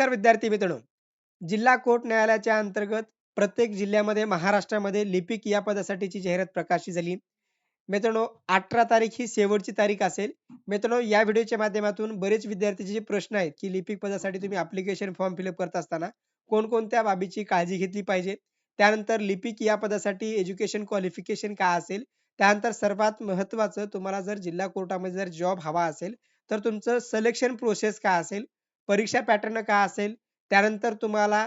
तर विद्यार्थी मित्रांनो जिल्हा कोर्ट न्यायालयाच्या अंतर्गत प्रत्येक जिल्ह्यामध्ये महाराष्ट्रामध्ये लिपिक या पदासाठीची जाहिरात प्रकाशित झाली. मित्रांनो अठरा तारीख ही शेवटची तारीख असेल. मित्रांनो या व्हिडिओच्या माध्यमातून बरेच विद्यार्थ्यांचे जे प्रश्न आहेत की लिपिक पदासाठी तुम्ही अप्लिकेशन फॉर्म फिलअप करत असताना कोणकोणत्या बाबीची काळजी घेतली पाहिजे? त्यानंतर लिपिक या पदासाठी एज्युकेशन क्वालिफिकेशन काय असेल? त्यानंतर सर्वात महत्वाचं तुम्हाला जर जिल्हा कोर्टामध्ये जर जॉब हवा असेल तर तुमचं सिलेक्शन प्रोसेस काय असेल? परीक्षा पॅटर्न काय असेल त्यानंतर तुम्हाला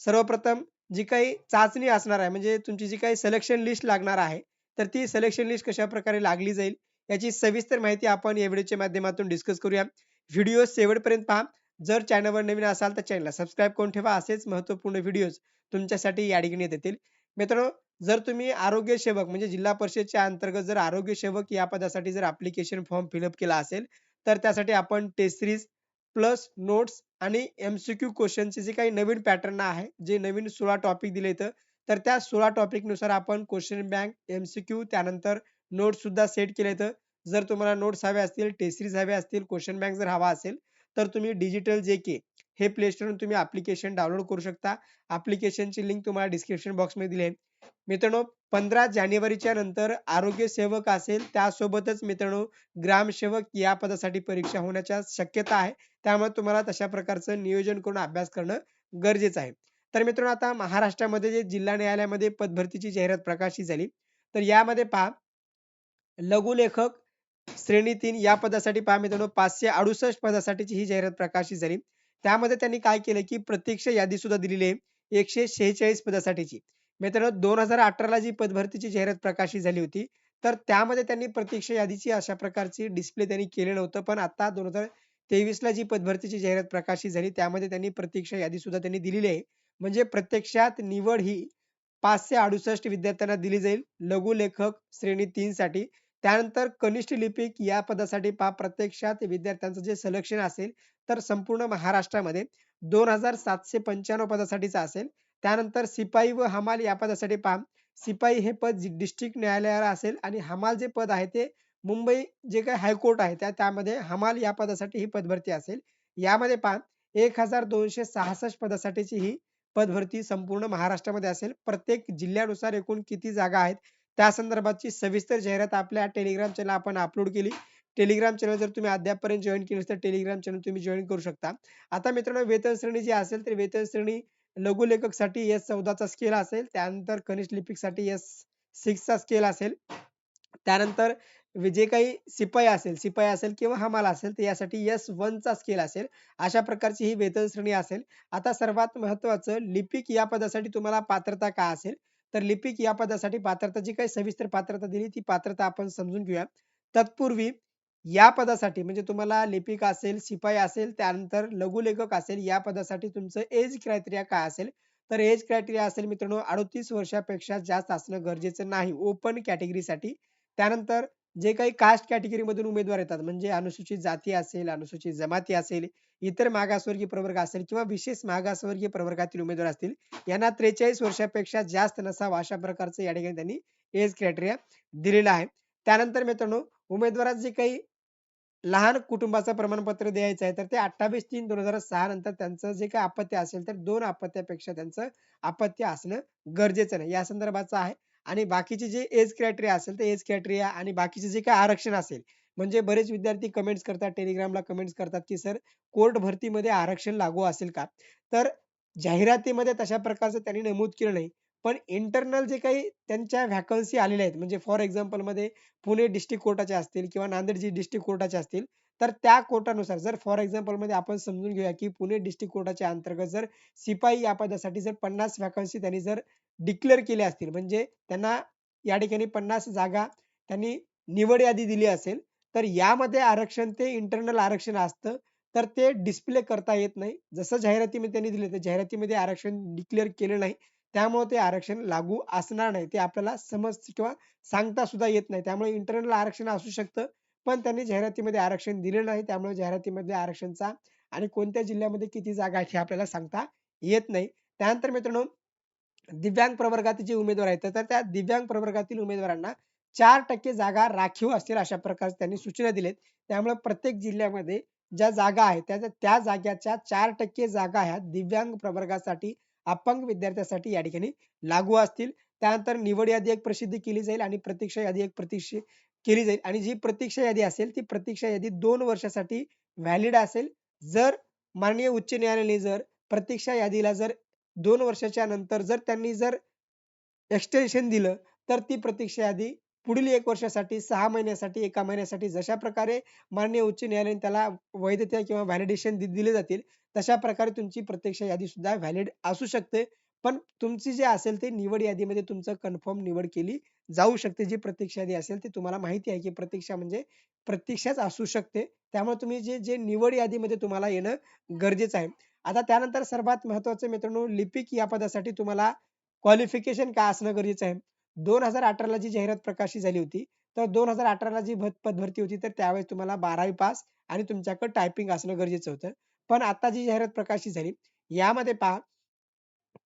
सर्वप्रथम जी काही चाचणी असणार आहे म्हणजे तुमची जी काही सिलेक्शन लिस्ट लागणार आहे तर ती सिलेक्शन लिस्ट कशा प्रकारे लागली जाईल याची सविस्तर माहिती आपण या व्हिडिओच्या माध्यमातून डिस्कस करूया. व्हिडिओ शेवटपर्यंत पहा. जर चॅनलवर नवीन असाल तर चॅनलला सबस्क्राईब करून ठेवा. असेच महत्त्वपूर्ण व्हिडिओज तुमच्यासाठी या ठिकाणी येतील मित्रांनो जर तुम्ही आरोग्य सेवक म्हणजे जिल्हा परिषदच्या अंतर्गत जर आरोग्य सेवक या पदासाठी जर अप्लिकेशन फॉर्म फिलअप केला असेल तर त्यासाठी आपण टेस्ट सिरीज प्लस नोट्स आणि एमसीक्यू क्वेश्चनचे जे काही नवीन पॅटर्न आहे जे नवीन सोळा टॉपिक दिले तर त्या सोळा टॉपिकनुसार आपण क्वेश्चन बँक एमसीक्यू त्यानंतर नोट्स सुद्धा सेट केले जर तुम्हाला नोट्स हवे असतील टेस्टरीज हवे असतील क्वेश्चन बँक जर हवा असेल तर तुम्ही डिजिटल जे के हे प्ले स्टोरून तुम्ही अप्लिकेशन डाउनलोड करू शकता. अप्लिकेशनची लिंक तुम्हाला डिस्क्रिप्शन बॉक्समध्ये दिली आहे. मित्रांनो पंधरा जानेवारीच्या नंतर आरोग्य सेवक असेल त्यासोबतच मित्रांनो ग्रामसेवक या पदासाठी परीक्षा होण्याच्या शक्यता आहे. त्यामुळे तुम्हाला तशा प्रकारचं नियोजन करून अभ्यास करणं गरजेचं आहे. तर मित्रांनो आता महाराष्ट्रामध्ये जे जिल्हा न्यायालयामध्ये पदभरतीची जाहिरात प्रकाशित झाली तर यामध्ये पहा लघुलेखक श्रेणी तीन या पदासाठी पहा मित्रांनो पाचशे अडुसष्ट पदासाठीची ही जाहिरात प्रकाशित झाली. त्यामध्ये त्यांनी काय केलं की प्रत्यक्ष यादी सुद्धा दिलेली आहे एकशे शेहेचाळीस पदासाठीची. मित्रांनो दोन हजार अठराला जी पदभरतीची जाहिरात प्रकाशित झाली होती तर त्यामध्ये त्यांनी प्रतीक्षा यादीची अशा प्रकारची डिस्प्ले त्यांनी केले नव्हतं पण आता दोन हजार तेवीसला जी पदभरतीची जाहिरात प्रकाशित झाली त्यामध्ये त्यांनी प्रतीक्षा यादी सुद्धा त्यांनी दिलेली आहे. म्हणजे प्रत्यक्षात निवड ही पाचशे अडुसष्ट विद्यार्थ्यांना दिली जाईल लघु लेखक श्रेणी तीन साठी. त्यानंतर कनिष्ठ लिपिक या पदासाठी पा प्रत्यक्षात विद्यार्थ्यांचं जे सिलेक्शन असेल तर संपूर्ण महाराष्ट्रामध्ये दोन हजार सातशे पंच्याण्णव पदासाठीचा असेल. त्यानंतर सिपाई व हमाल या पदासाठी पहा. सिपाई हे पद डिस्ट्रिक्ट न्यायालयाला असेल आणि हमाल जे पद आहे ते मुंबई जे काही हायकोर्ट आहे त्या त्यामध्ये हमाल या पदासाठी ही पदभरती असेल. यामध्ये पहा एक हजार दोनशे सहासष्ट पदासाठीची ही पदभरती संपूर्ण महाराष्ट्रामध्ये असेल. प्रत्येक जिल्ह्यानुसार एकूण किती जागा आहेत त्या संदर्भातची सविस्तर जाहिरात आपल्या टेलिग्राम चॅनल आपण अपलोड केली. टेलिग्राम चॅनल जर तुम्ही अद्यापपर्यंत जॉईन केली तर टेलिग्राम चॅनल तुम्ही जॉईन करू शकता. आता मित्रांनो वेतन श्रेणी जी असेल तर वेतन श्रेणी लघु लेखकसाठी एस चौदाचा स्केल असेल त्यानंतर कनिष्ठ लिपिकसाठी एस सिक्सचा स्केल असेल. त्यानंतर जे काही सिपाई असेल सिपाई असेल किंवा हमाल असेल तर यासाठी एस वन चा स्केल असेल. अशा प्रकारची ही वेतन श्रेणी असेल. आता सर्वात महत्वाचं लिपिक या पदासाठी तुम्हाला पात्रता काय असेल? तर लिपिक या पदासाठी पात्रता जी काही सविस्तर पात्रता दिली ती पात्रता आपण समजून घेऊया. तत्पूर्वी या पदासाठी म्हणजे तुम्हाला लिपिक असेल शिपाई असेल त्यानंतर लघुलेखक असेल या पदासाठी तुमचं एज क्रायटेरिया काय असेल? तर एज क्रायटेरिया असेल मित्रांनो अडतीस वर्षापेक्षा जास्त असणं गरजेचं नाही ओपन कॅटेगरीसाठी. त्यानंतर जे काही कास्ट कॅटेगरी मधून उमेदवार येतात म्हणजे अनुसूचित जाती असेल अनुसूचित जमाती असेल इतर मागासवर्गीय प्रवर्ग असेल किंवा विशेष मागासवर्गीय प्रवर्गातील उमेदवार असतील यांना त्रेचाळीस वर्षापेक्षा जास्त नसावा अशा प्रकारचं या ठिकाणी त्यांनी एज क्रायटेरिया दिलेला आहे. त्यानंतर मित्रांनो उमेदवारात जे काही लहान कुटुंबाचं प्रमाणपत्र द्यायचं आहे तर ते अठ्ठावीस तीन दोन हजार सहा नंतर त्यांचं जे काही अपत्य असेल तर दोन अपत्यापेक्षा त्यांचं अपत्य असणं गरजेचं नाही. या संदर्भाचं आहे. आणि बाकीचे जे एज क्रायटेरिया असेल तर एज क्रायटेरिया आणि बाकीचे जे काही आरक्षण असेल म्हणजे बरेच विद्यार्थी कमेंट्स करतात टेलिग्रामला कमेंट्स करतात की सर कोर्ट भरतीमध्ये आरक्षण लागू असेल का? तर जाहिरातीमध्ये तशा प्रकारचं त्यांनी नमूद केलं नाही. पण इंटरनल जे काही त्यांच्या व्हॅकन्सी आलेल्या आहेत म्हणजे फॉर एक्झाम्पलमध्ये पुणे डिस्ट्रिक्ट कोर्टाचे असतील किंवा नांदेड जी डिस्ट्रिक्ट कोर्टाचे असतील तर त्या कोर्टानुसार जर फॉर एक्झाम्पलमध्ये आपण समजून घेऊया की पुणे डिस्ट्रिक्ट कोर्टाच्या अंतर्गत जर शिपाई या पदासाठी जर पन्नास व्हॅकन्सी त्यांनी जर डिक्लेअर केल्या असतील म्हणजे त्यांना या ठिकाणी पन्नास जागा त्यांनी निवड यादी दिली असेल तर यामध्ये आरक्षण ते इंटरनल आरक्षण असतं तर ते डिस्प्ले करता येत नाही. जसं जाहिरातीमध्ये त्यांनी दिले तर जाहिरातीमध्ये आरक्षण डिक्लेअर केलं नाही. त्यामुळे ते आरक्षण लागू असणार नाही. ते आपल्याला समज किंवा सांगता सुद्धा येत नाही. त्यामुळे इंटरनल आरक्षण असू शकतं पण त्यांनी जाहिरातीमध्ये आरक्षण दिलं नाही. त्यामुळे जाहिरातीमध्ये आरक्षणचा आणि कोणत्या जिल्ह्यामध्ये किती जागा आहेत हे आपल्याला सांगता येत नाही. त्यानंतर मित्रांनो दिव्यांग प्रवर्गातील जे उमेदवार आहेत तर त्या दिव्यांग प्रवर्गातील उमेदवारांना चार टक्के जागा राखीव असतील अशा प्रकारे त्यांनी सूचना दिलेत. त्यामुळे प्रत्येक जिल्ह्यामध्ये ज्या जागा आहेत त्या त्या जाग्याच्या चार टक्के जागा ह्या दिव्यांग प्रवर्गासाठी अपंग विद्यार्थ्यांसाठी या ठिकाणी लागू असतील. त्यानंतर निवड यादी एक प्रसिद्ध केली जाईल आणि प्रतीक्षा यादी एक प्रतीक्षा केली जाईल. आणि जी प्रतीक्षा यादी असेल ती प्रतीक्षा यादी दोन वर्षासाठी व्हॅलिड असेल. जर माननीय उच्च न्यायालयाने जर प्रतीक्षा यादीला जर दोन वर्षाच्या नंतर जर त्यांनी जर एक्सटेन्शन दिलं तर ती प्रतीक्षा यादी पुढील एक वर्षासाठी सहा महिन्यासाठी एका महिन्यासाठी जशा प्रकारे माननीय उच्च न्यायालयाने त्याला वैधता किंवा व्हॅलिडेशन दिले जातील तशा प्रकारे तुमची प्रत्यक्ष यादी सुद्धा व्हॅलिड असू शकते. पण तुमची जे असेल ते निवड यादीमध्ये तुमचं कन्फर्म निवड केली जाऊ शकते. जी प्रतीक्षा यादी असेल ती तुम्हाला माहिती आहे की प्रतीक्षा म्हणजे प्रत्यक्षाच असू शकते. त्यामुळे तुम्ही जे जे निवड यादीमध्ये तुम्हाला येणं गरजेचं आहे. आता त्यानंतर सर्वात महत्वाचं मित्रांनो लिपिक या पदासाठी तुम्हाला क्वालिफिकेशन काय असणं गरजेचं आहे? दोन हजार अठराला जी जाहिरात प्रकाशित झाली होती तर दोन हजार अठराला जी पदभरती होती तर त्यावेळेस तुम्हाला बारावी पास आणि तुमच्याकडे टायपिंग असणं गरजेचं होतं. पण आता जी जाहिरात प्रकाशित झाली यामध्ये पहा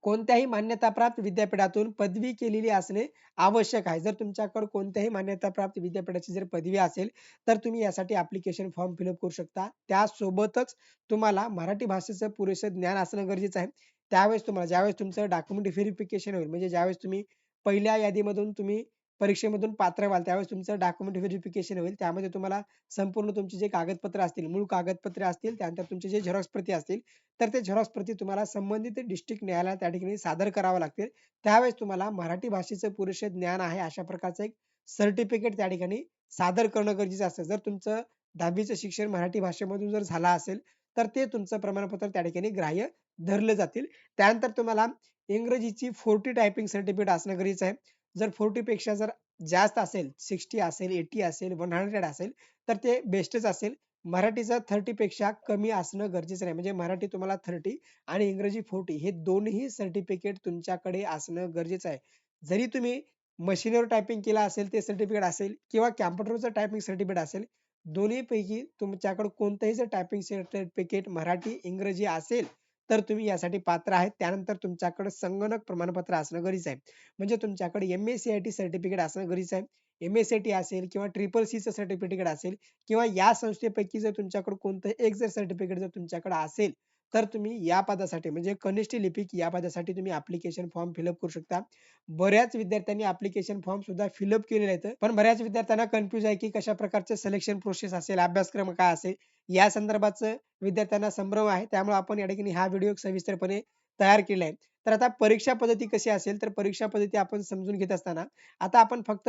कोणत्याही मान्यताप्राप्त विद्यापीठातून पदवी केलेली असणे आवश्यक आहे. जर तुमच्याकडे कोणत्याही मान्यताप्राप्त विद्यापीठाची जर पदवी असेल तर तुम्ही यासाठी ऍप्लिकेशन फॉर्म फिलअप करू शकता. त्यासोबतच तुम्हाला मराठी भाषेचं पुरेसं ज्ञान असणं गरजेचं आहे. त्यावेळेस तुम्हाला ज्यावेळेस तुमचं डॉक्युमेंट व्हेरिफिकेशन होईल म्हणजे ज्यावेळेस तुम्ही पहिल्या यादीमधून तुम्ही परीक्षेमधून पात्र व्हाल. त्यावेळेस तुमचं डॉक्युमेंट व्हेरिफिकेशन होईल. त्यामध्ये तुम्हाला संपूर्ण तुमचे जे कागदपत्र असतील मूळ कागदपत्रे असतील त्यानंतर तुमचे जे झेरॉक्स प्रती असतील तर ते झेरॉक्स प्रती तुम्हाला संबंधित डिस्ट्रिक्ट न्यायालयात त्या ठिकाणी सादर करावं लागतील. त्यावेळेस तुम्हाला मराठी भाषेचं पुरेसे ज्ञान आहे अशा प्रकारचं एक सर्टिफिकेट त्या ठिकाणी सादर करणं गरजेचं असतं. जर तुमचं दहावीचं शिक्षण मराठी भाषेमधून जर झालं असेल तर ते तुमचं प्रमाणपत्र त्या ठिकाणी ग्राह्य धरले जातील. त्यानंतर तुम्हाला इंग्रजीची फोर्टी टायपिंग सर्टिफिकेट असणं गरजेचं आहे. जर फोर्टी पेक्षा जर जास्त असेल सिक्स्टी असेल एटी असेल वन हंड्रेड असेल तर ते बेस्टच असेल. मराठीचं थर्टी पेक्षा कमी असणं गरजेचं नाही. म्हणजे मराठी तुम्हाला थर्टी आणि इंग्रजी फोर्टी हे दोन्ही सर्टिफिकेट तुमच्याकडे असणं गरजेचं आहे. जरी तुम्ही मशीनवर टायपिंग केला असेल ते सर्टिफिकेट असेल किंवा कॅम्प्युटरचं टायपिंग सर्टिफिकेट असेल दोन्ही पैकी तुमच्याकडे कोणतंही जर टायपिंग सर्टिफिकेट मराठी इंग्रजी असेल तर तुम्ही यासाठी पात्र आहेत. त्यानंतर तुमच्याकडे संगणक प्रमाणपत्र असणं गरजेचं आहे. म्हणजे तुमच्याकडे M S C I T certificate असणं गरजेचं आहे. एम एस सी टी असेल किंवा ट्रिपल सीचं सर्टिफिकेट असेल किंवा या संस्थेपैकी जर तुमच्याकडे कोणतं एक जर सर्टिफिकेट जर तुमच्याकडे असेल तर तुम्ही या पदासाठी म्हणजे कनिष्ठ लिपिक या पदासाठी तुम्ही ऍप्लिकेशन फॉर्म फिलअप करू शकता. बऱ्याच विद्यार्थ्यांनी ऍप्लिकेशन फॉर्म सुद्धा फिलअप केलेले आहेत पण बऱ्याच विद्यार्थ्यांना कन्फ्युज आहे की कशा प्रकारचे सिलेक्शन प्रोसेस असेल अभ्यासक्रम काय असेल. या संदर्भाचं विद्यार्थ्यांना संभ्रम आहे. त्यामुळे आपण या ठिकाणी हा व्हिडिओ सविस्तरपणे तयार केला आहे तर आता परीक्षा पद्धती कशी असेल तर परीक्षा पद्धती आपण समजून घेत असताना आता आपण फक्त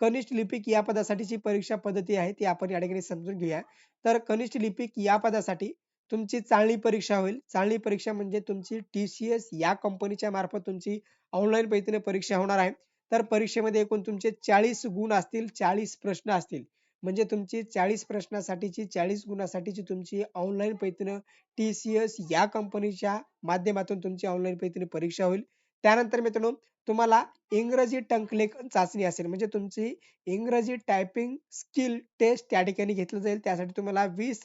कनिष्ठ लिपिक या पदासाठीची परीक्षा पद्धती आहे ती आपण या ठिकाणी समजून घेऊया. तर कनिष्ठ लिपिक या पदासाठी तुमची चाळणी परीक्षा होईल. चाळणी परीक्षा म्हणजे तुमची टी सी एस या कंपनीच्या मार्फत तुमची ऑनलाईन पद्धतीने परीक्षा होणार आहे. तर परीक्षेमध्ये एकूण तुमचे चाळीस गुण असतील चाळीस प्रश्न असतील. म्हणजे तुमची चाळीस प्रश्नासाठीची चाळीस गुणासाठीची तुमची ऑनलाईन पद्धतीनं एस या कंपनीच्या माध्यमातून तुमची ऑनलाईन पद्धतीने परीक्षा होईल. त्यानंतर मित्रांनो तुम्हाला इंग्रजी टंकलेखन चाचणी असेल. म्हणजे तुमची इंग्रजी टायपिंग स्किल टेस्ट त्या ठिकाणी घेतलं जाईल. त्यासाठी तुम्हाला वीस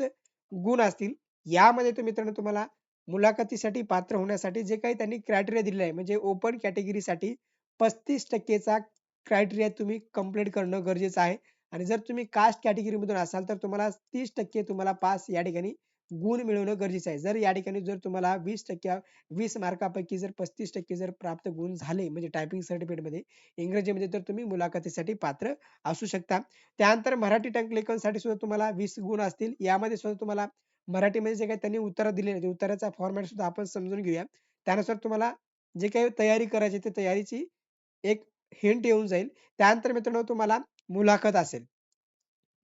गुण असतील. यामध्ये तो मित्रांनो तुम्हाला मुलाखतीसाठी पात्र होण्यासाठी जे काही त्यांनी क्रायटेरिया दिलेला आहे म्हणजे ओपन कॅटेगरीसाठी पस्तीस टक्केचा क्रायटेरिया तुम्ही कंप्लीट करणं गरजेचं आहे. आणि जर तुम्ही कास्ट कॅटेगरी मधून असाल तर तुम्हाला तीस टक्के तुम्हाला पास या ठिकाणी गुण मिळवणं गरजेचं आहे. जर या ठिकाणी जर तुम्हाला वीस टक्क्या वीस मार्कापैकी जर पस्तीस टक्के जर प्राप्त गुण झाले म्हणजे टायपिंग सर्टिफिकेटमध्ये इंग्रजीमध्ये तर तुम्ही मुलाखतीसाठी पात्र असू शकता. त्यानंतर मराठी टंकलेखनसाठी सुद्धा तुम्हाला वीस गुण असतील. यामध्ये सुद्धा तुम्हाला मराठीमध्ये जे काही त्यांनी उत्तर दिले उत्तराचा फॉर्मॅट सुद्धा आपण समजून घेऊया. त्यानुसार तुम्हाला जे काही तयारी करायची ते तयारीची एक हिंट येऊन जाईल. त्यानंतर मित्रांनो तुम्हाला मुलाखत असेल.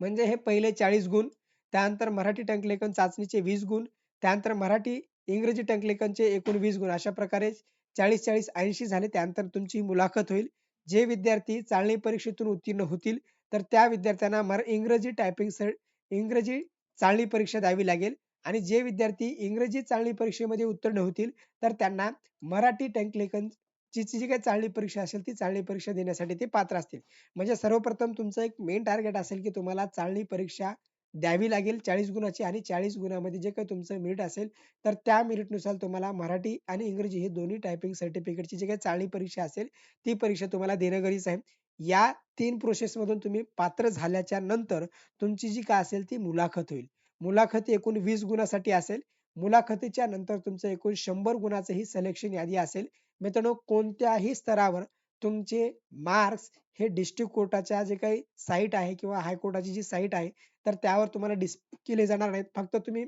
म्हणजे हे पहिले चाळीस गुण त्यानंतर मराठी टंकलेखन चाचणीचे वीस गुण त्यानंतर मराठी इंग्रजी टंकलेखनचे एकूण वीस गुण. अशा प्रकारे चाळीस चाळीस ऐंशी झाले. त्यानंतर तुमची मुलाखत होईल. जे विद्यार्थी चालणी परीक्षेतून उत्तीर्ण होतील तर त्या विद्यार्थ्यांना इंग्रजी टायपिंग इंग्रजी चांगली परीक्षा द्यावी लागेल. आणि जे विद्यार्थी इंग्रजी चांगली परीक्षेमध्ये उत्तीर्ण होतील तर त्यांना मराठी टंकलेखन ची जी काही चांगली परीक्षा असेल ती चांगली परीक्षा देण्यासाठी ते पात्र असतील. म्हणजे सर्वप्रथम तुमचं एक मेन टार्गेट असेल की तुम्हाला चांगली परीक्षा द्यावी लागेल चाळीस गुणाची आणि चाळीस गुणामध्ये जे काही तुमचं मेरिट असेल तर त्या नुसार तुम्हाला मराठी आणि इंग्रजी हे दोन्ही टायपिंग सर्टिफिकेटची जी काही चांगली परीक्षा असेल ती परीक्षा तुम्हाला देणं गरजेचं आहे. या तीन प्रोसेसमधून तुम्ही पात्र झाल्याच्यानंतर तुमची जी काय असेल ती मुलाखत होईल. मुलाखती एकूण वीस गुणासाठी असेल. मुलाखतीच्या नंतर तुमचं एकूण शंभर गुणाचं ही सिलेक्शन यादी असेल. मित्रांनो कोणत्याही स्तरावर तुमचे मार्क्स हे डिस्ट्रिक्ट कोर्टाच्या जे काही साईट आहे किंवा हायकोर्टाची जी साईट आहे तर त्यावर तुम्हाला डिस केले जाणार नाहीत. फक्त तुम्ही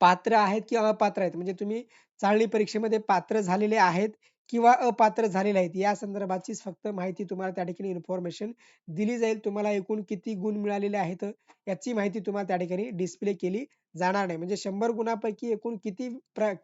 पात्र आहेत की अपात्र आहेत. म्हणजे तुम्ही चाळणी परीक्षेमध्ये पात्र झालेले आहेत किंवा अपात्र झालेले आहेत. या संदर्भाचीच फक्त माहिती तुम्हाला त्या ठिकाणी इन्फॉर्मेशन दिली जाईल. तुम्हाला एकूण किती गुण मिळालेले आहेत याची माहिती तुम्हाला त्या ठिकाणी डिस्प्ले केली जाणार नाही. म्हणजे शंभर गुणापैकी एकूण किती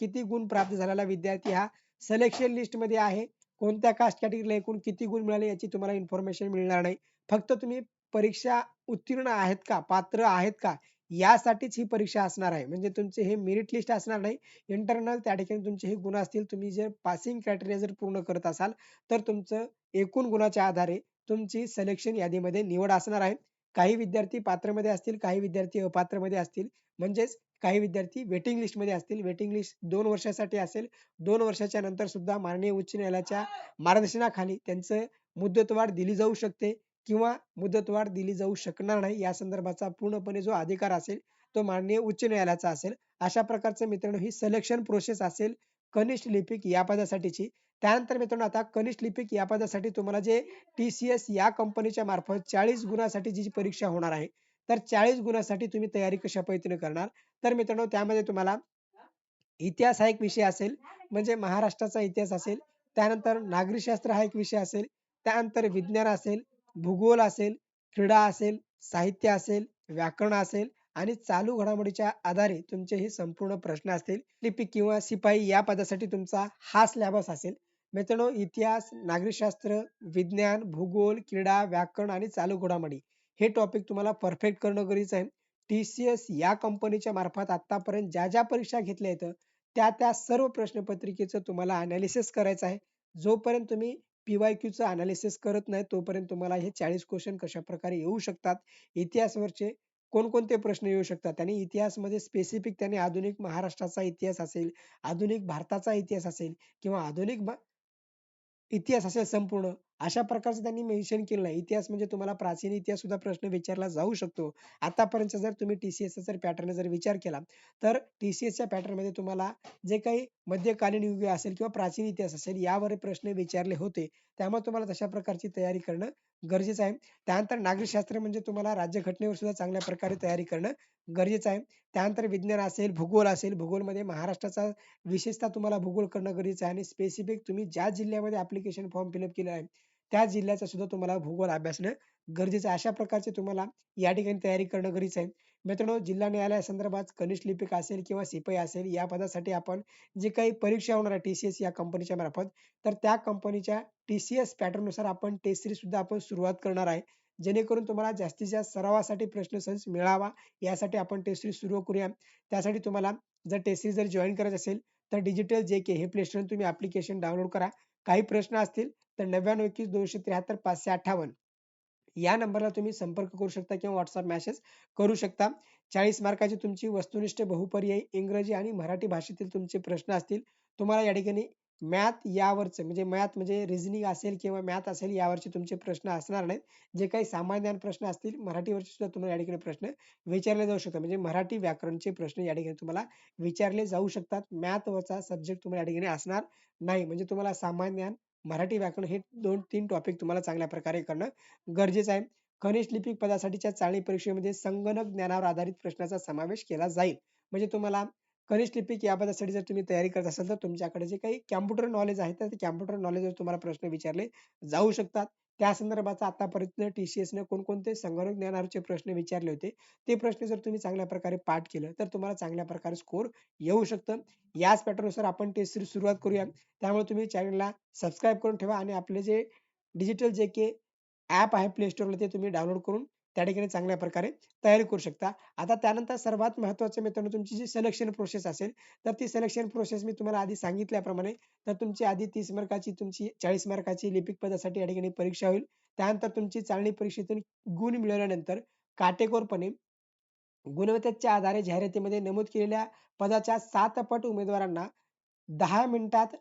किती गुण प्राप्त झालेला विद्यार्थी हा सिलेक्शन लिस्टमध्ये आहे. कोणत्या कास्ट कॅटेगरीला एकूण किती गुण मिळाले याची तुम्हाला इन्फॉर्मेशन मिळणार नाही. फक्त तुम्ही परीक्षा उत्तीर्ण आहेत का? पात्र आहेत का? यासाठीच ही परीक्षा असणार आहे. म्हणजे तुमचे हे मेरिट लिस्ट असणार नाही. इंटरनल त्या ठिकाणी तुमचे हे गुण असतील. तुम्ही जर पासिंग क्रायटेरिया जर पूर्ण करत असाल तर तुमचं एकूण गुणाच्या आधारे तुमची सिलेक्शन यादीमध्ये निवड असणार आहे. काही विद्यार्थी पात्रमध्ये असतील काही विद्यार्थी अपात्रमध्ये असतील. म्हणजेच काही विद्यार्थी वेटिंग लिस्टमध्ये असतील. वेटिंग लिस्ट दोन वर्षासाठी असेल. दोन वर्षाच्या नंतर सुद्धा माननीय उच्च न्यायालयाच्या मार्गदर्शनाखाली त्यांचं मुदतवाढ दिली जाऊ शकते. किंवा मुदतवाढ दिली जाऊ शकणार नाही या संदर्भाचा पूर्णपणे जो अधिकार असेल तो माननीय उच्च न्यायालयाचा असेल. अशा प्रकारचं मित्रांनो ही सिलेक्शन प्रोसेस असेल कनिष्ठ लिपिक या पदासाठीची. त्यानंतर मित्रांनो आता कनिष्ठ लिपिक या पदासाठी तुम्हाला जे टी सी एस या कंपनीच्या मार्फत चाळीस गुणासाठी जी परीक्षा होणार आहे तर चाळीस गुणासाठी तुम्ही तयारी कशा पद्धतीने करणार? तर मित्रांनो त्यामध्ये तुम्हाला इतिहास हा एक विषय असेल म्हणजे महाराष्ट्राचा इतिहास असेल त्यानंतर नागरिकशास्त्र हा एक विषय असेल त्यानंतर विज्ञान असेल भूगोल असेल क्रीडा असेल साहित्य असेल व्याकरण असेल आणि चालू घडामोडीच्या आधारे तुमचे हे संपूर्ण प्रश्न असतील लिपिक किंवा शिपाई या पदासाठी तुमचा हा सिलेबस असेल. मित्रांनो इतिहास नागरिकशास्त्र विज्ञान भूगोल क्रीडा व्याकरण आणि चालू घडामोडी हे टॉपिक तुम्हाला परफेक्ट करणं गरजेचं आहे. टी सी एस या कंपनीच्या मार्फत आतापर्यंत ज्या ज्या परीक्षा घेतल्या आहेत त्या त्या सर्व प्रश्नपत्रिकेचं तुम्हाला अनालिसिस करायचं आहे. जोपर्यंत तुम्ही पीवायक्यूचं अनालिसिस करत नाही तोपर्यंत तुम्हाला हे चाळीस क्वेश्चन कशा प्रकारे येऊ शकतात? इतिहासवरचे कोणकोणते प्रश्न येऊ शकतात? आणि इतिहासमध्ये स्पेसिफिक त्याने आधुनिक महाराष्ट्राचा इतिहास असेल आधुनिक भारताचा इतिहास असेल किंवा आधुनिक इतिहास असेल संपूर्ण अशा प्रकारचं त्यांनी मेन्शन केलं नाही. इतिहास म्हणजे तुम्हाला प्राचीन इतिहास सुद्धा प्रश्न विचारला जाऊ शकतो. आतापर्यंत जर तुम्ही टीसीएस जर पॅटर्न जर विचार केला तर टीसीएसच्या पॅटर्नमध्ये तुम्हाला जे काही मध्यकालीन युग असेल किंवा प्राचीन इतिहास असेल यावर प्रश्न विचारले होते. त्यामुळे तुम्हाला तशा प्रकारची तयारी करणं गरजेचं आहे. त्यानंतर नागरिकशास्त्र म्हणजे तुम्हाला राज्यघटनेवर सुद्धा चांगल्या प्रकारे तयारी करणं गरजेचं आहे. त्यानंतर विज्ञान असेल भूगोल असेल भूगोलमध्ये महाराष्ट्राचा विशेषतः तुम्हाला भूगोल करणं गरजेचं आहे. आणि स्पेसिफिक तुम्ही ज्या जिल्ह्यामध्ये ऍप्लिकेशन फॉर्म फिलअप केलं आहे त्या जिल्ह्याचा सुद्धा तुम्हाला भूगोल अभ्यासणं गरजेचं अशा प्रकारचे तुम्हाला या ठिकाणी तयारी करणं गरजेचं आहे. मित्रांनो जिल्हा न्यायालया संदर्भात कनिष्ठ लिपिक असेल किंवा सिपाई असेल या पदासाठी आपण जे काही परीक्षा होणार आहे टी सी एस या कंपनीच्या मार्फत तर त्या कंपनीच्या टी सी एस पॅटर्ननुसार आपण टेस्ट सिरीज सुद्धा आपण सुरुवात करणार आहे. जेणेकरून तुम्हाला जास्तीत जास्त सरावासाठी प्रश्नसंच मिळावा यासाठी आपण टेस्ट सिरीज सुरू करूया. त्यासाठी तुम्हाला जर टेस्ट सिरीज जर जॉईन करायचं असेल तर डिजिटल जे के हे प्लेस्टोर तुम्ही ऍप्लिकेशन डाउनलोड करा. काही प्रश्न असतील तर नव्याण्णव एकवीस दोनशे त्र्याहत्तर पाचशे अठ्ठावन्न. या नंबरला तुम्ही संपर्क करू शकता किंवा व्हॉट्सअप मेसेज करू शकता. चाळीस मार्काची तुमची वस्तुनिष्ठ बहुपर्यायी इंग्रजी आणि मराठी भाषेतील तुमचे प्रश्न असतील. तुम्हाला या ठिकाणी मॅथ यावरचं म्हणजे मॅथ म्हणजे रिझनिंग असेल किंवा मॅथ असेल यावरचे तुमचे प्रश्न असणार नाहीत. जे काही सामान्य प्रश्न असतील मराठीवरचे सुद्धा तुम्हाला या ठिकाणी प्रश्न विचारले जाऊ शकतात. म्हणजे मराठी व्याकरणचे प्रश्न या ठिकाणी तुम्हाला विचारले जाऊ शकतात. मॅथवरचा सब्जेक्ट तुम्हाला या ठिकाणी असणार नाही. म्हणजे तुम्हाला सामान्य ज्ञान मराठी व्याकरण हे दोन तीन टॉपिक तुम्हाला चांगल्या प्रकारे करणं गरजेचं आहे. खनिज लिपिक पदासाठीच्या चाळणी परीक्षेमध्ये संगणक ज्ञानावर आधारित प्रश्नाचा समावेश केला जाईल. म्हणजे तुम्हाला कनिष्ठ लिपिक या पदासाठी जर तुम्ही तयारी करत असाल तर तुमच्याकडे जे काही कॅम्प्युटर नॉलेज आहे तर ते कॅम्प्युटर नॉलेजवर तुम्हाला प्रश्न विचारले जाऊ शकतात. त्या संदर्भाचा आतापर्यंत सी एसने कोणकोणते संगणक ज्ञानावरचे प्रश्न विचारले होते? ते प्रश्न जर तुम्ही चांगल्या प्रकारे पाठ केलं तर तुम्हाला चांगल्या प्रकारे स्कोर येऊ शकतं. याच पॅटर्ननुसार आपण टेस्ट सिरीज सुरुवात करूया. त्यामुळे तुम्ही चॅनलला सबस्क्राईब करून ठेवा आणि आपले जे डिजिटल जे के ॲप आहे प्ले स्टोअरला ते तुम्ही डाउनलोड करून त्या ठिकाणी चांगल्या प्रकारे तयारी करू शकता. आता त्यानंतर सर्वात महत्वाचं मित्रांनो तुमची जी सिलेक्शन प्रोसेस असेल तर ती सिलेक्शन प्रोसेस मी तुम्हाला आधी सांगितल्याप्रमाणे तर तुमची आधी तीस मार्काची तुमची चाळीस मार्काची लिपिक पदासाठी या ठिकाणी परीक्षा होईल. त्यानंतर तुमची चालणी परीक्षेतून गुण मिळवल्यानंतर काटेकोरपणे गुणवत्तेच्या आधारे जाहिरातीमध्ये नमूद केलेल्या पदाच्या सात पट उमेदवारांना दहा मिनिटात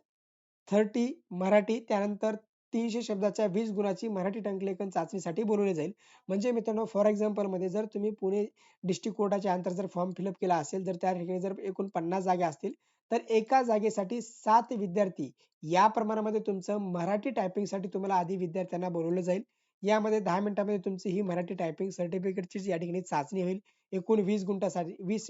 थर्टी मराठी त्यानंतर तीनशे शब्दाच्या वीस गुणाची मराठी टंकलेखन चाचणीसाठी बोलवले जाईल. म्हणजे मित्रांनो फॉर एक्झाम्पलमध्ये जर तुम्ही पुणे डिस्ट्रिक्ट कोर्टाच्या अंतर जर फॉर्म फिलअप केला असेल तर त्या ठिकाणी जर एकूण पन्नास जागा असतील तर एका जागेसाठी सात विद्यार्थी या प्रमाणामध्ये तुमचं मराठी टायपिंगसाठी तुम्हाला आधी विद्यार्थ्यांना बोलवलं जाईल. यामध्ये दहा मिनिटांमध्ये तुमची ही मराठी टायपिंग सर्टिफिकेटची या ठिकाणी चाचणी होईल. एकूण वीस गुंठासाठी वीस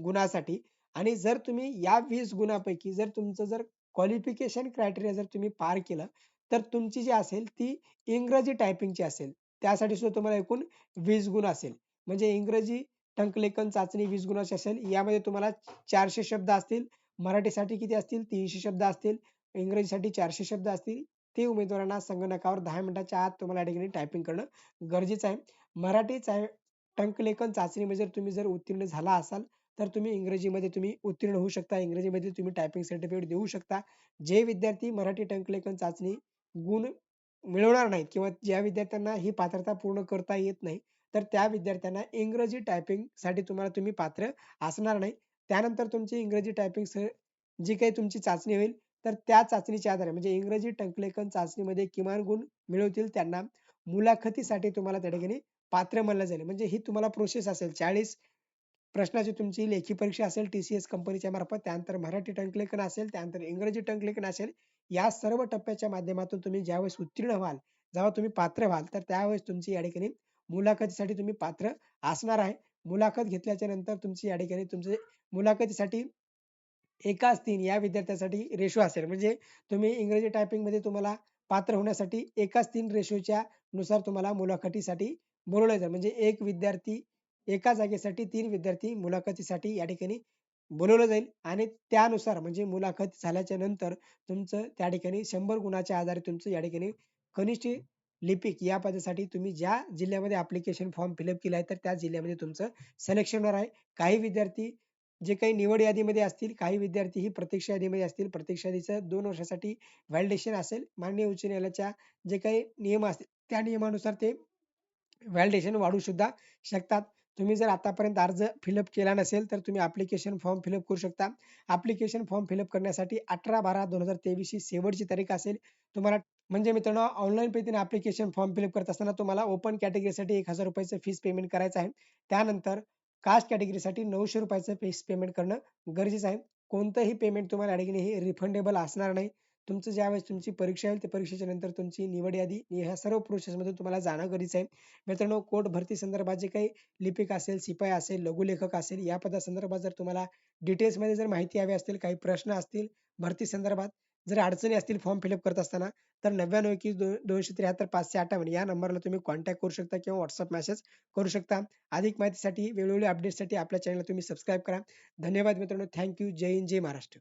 गुणासाठी. आणि जर तुम्ही या वीस गुणापैकी जर तुमचं जर क्वालिफिकेशन क्रायटेरिया जर तुम्ही पार केलं तर तुमची जी असेल ती इंग्रजी टायपिंगची असेल. त्यासाठी सुद्धा तुम्हाला एकूण वीस गुण असेल. म्हणजे इंग्रजी टंकलेखन चाचणी वीस गुणाची असेल. यामध्ये तुम्हाला चारशे शब्द असतील. मराठीसाठी किती असतील? तीनशे शब्द असतील. इंग्रजीसाठी चारशे शब्द असतील. ते उमेदवारांना संगणकावर दहा मिनिटाच्या आत तुम्हाला या ठिकाणी टायपिंग करणं गरजेचं आहे. मराठी टंकलेखन चाचणीमध्ये जर तुम्ही जर उत्तीर्ण झाला असाल तर तुम्ही इंग्रजीमध्ये तुम्ही उत्तीर्ण होऊ शकता. इंग्रजीमध्ये तुम्ही टायपिंग सर्टिफिकेट देऊ शकता. जे विद्यार्थी मराठी टंकलेखन चाचणी गुण मिळवणार नाहीत किंवा ज्या विद्यार्थ्यांना ही पात्रता पूर्ण करता येत नाही तर त्या विद्यार्थ्यांना इंग्रजी टायपिंगसाठी तुम्हाला तुम्ही पात्र असणार नाही. त्यानंतर तुमची इंग्रजी टायपिंग जी काही तुमची चाचणी होईल तर त्या चाचणीच्या आधारे म्हणजे इंग्रजी टंकलेखन चाचणीमध्ये किमान गुण मिळवतील त्यांना. मुलाखतीसाठी तुम्हाला त्या ठिकाणी पात्र म्हणलं जाईल. म्हणजे ही तुम्हाला प्रोसेस असेल. चाळीस प्रश्नाची तुमची लेखी परीक्षा असेल टी सी एस कंपनीच्या मार्फत. त्यानंतर मराठी टंकलेखन असेल त्यानंतर इंग्रजी टंकलेखन असेल. या सर्व टप्प्याच्या माध्यमातून तुम्ही ज्यावेळेस उत्तीर्ण व्हाल जेव्हा तुम्ही पात्र व्हाल तर त्यावेळेस तुमची या ठिकाणी मुलाखतीसाठी तुम्ही पात्र असणार आहे. मुलाखत घेतल्याच्या नंतर तुमची या ठिकाणी तुमचे मुलाखतीसाठी एकाच तीन या विद्यार्थ्यासाठी रेशो असेल. म्हणजे तुम्ही इंग्रजी टायपिंगमध्ये तुम्हाला पात्र होण्यासाठी एकाच तीन रेशोच्या नुसार तुम्हाला मुलाखतीसाठी बोलवलं जाईल. म्हणजे एक विद्यार्थी एका जागेसाठी तीन विद्यार्थी मुलाखतीसाठी या ठिकाणी बोलवलं जाईल आणि त्यानुसार म्हणजे मुलाखत झाल्याच्यानंतर तुमचं त्या ठिकाणी शंभर गुणाच्या आधारे तुमचं या ठिकाणी कनिष्ठ लिपिक या पदासाठी तुम्ही ज्या जिल्ह्यामध्ये अप्लिकेशन फॉर्म फिलअप केला आहे तर त्या जिल्ह्यामध्ये तुमचं सिलेक्शन होणार आहे. काही विद्यार्थी जे काही निवड यादीमध्ये असतील काही विद्यार्थी ही प्रतीक्षा यादीमध्ये असतील प्रतीक्षा यादीचं दोन वर्षासाठी व्हॅलिडेशन असेल. माननीय उच्च न्यायालयाच्या जे काही नियम असतील त्या नियमानुसार ते व्हॅलिडेशन वाढू सुद्धा शकतात. तुम्ही जर आतापर्यंत अर्ज फिलअप केला नसेल तर तुम्ही ॲप्लिकेशन फॉर्म फिलअप करू शकता. Application फॉर्म फिलअप करण्यासाठी अठरा बारा दोन हजार तेवीस ही शेवटची तारीख असेल. तुम्हाला म्हणजे मित्रांनो ऑनलाईन पद्धतीने ॲप्लिकेशन फॉर्म फिलअप करत असताना तुम्हाला ओपन कॅटेगरीसाठी एक हजार रुपयाचं फीस पेमेंट करायचं आहे. त्यानंतर कास्ट कॅटेगरीसाठी नऊशे रुपयाचं फीस पेमेंट करणं गरजेचं आहे. कोणतंही पेमेंट तुम्हाला अडकणे हे रिफंडेबल असणार नाही तुमचं ज्यावेळेस तुमची परीक्षा होईल त्या परीक्षेच्या नंतर तुमची निवड यादी ह्या सर्व प्रोसेसमधून तुम्हाला जाणं गरजेचं आहे. मित्रांनो कोर्ट भरती संदर्भात जे काही लिपिक असेल शिपाई असेल लघुलेखक असेल या पदासंदर्भात जर तुम्हाला डिटेल्समध्ये जर माहिती हवी असतील काही प्रश्न असतील भरती संदर्भात जर अडचणी असतील फॉर्म फिलअप करत असताना तर नव्याण्णव एकवीस दोनशे त्र्याहत्तर पाचशे अठ्ठावन्न या नंबरला तुम्ही कॉन्टॅक्ट करू शकता किंवा व्हॉट्सअप मेसेज करू शकता. अधिक माहितीसाठी वेळोवेळी अपडेटसाठी आपल्या चॅनलला तुम्ही सबस्क्राईब करा. धन्यवाद मित्रांनो. थँक्यू जय हिंद जय महाराष्ट्र.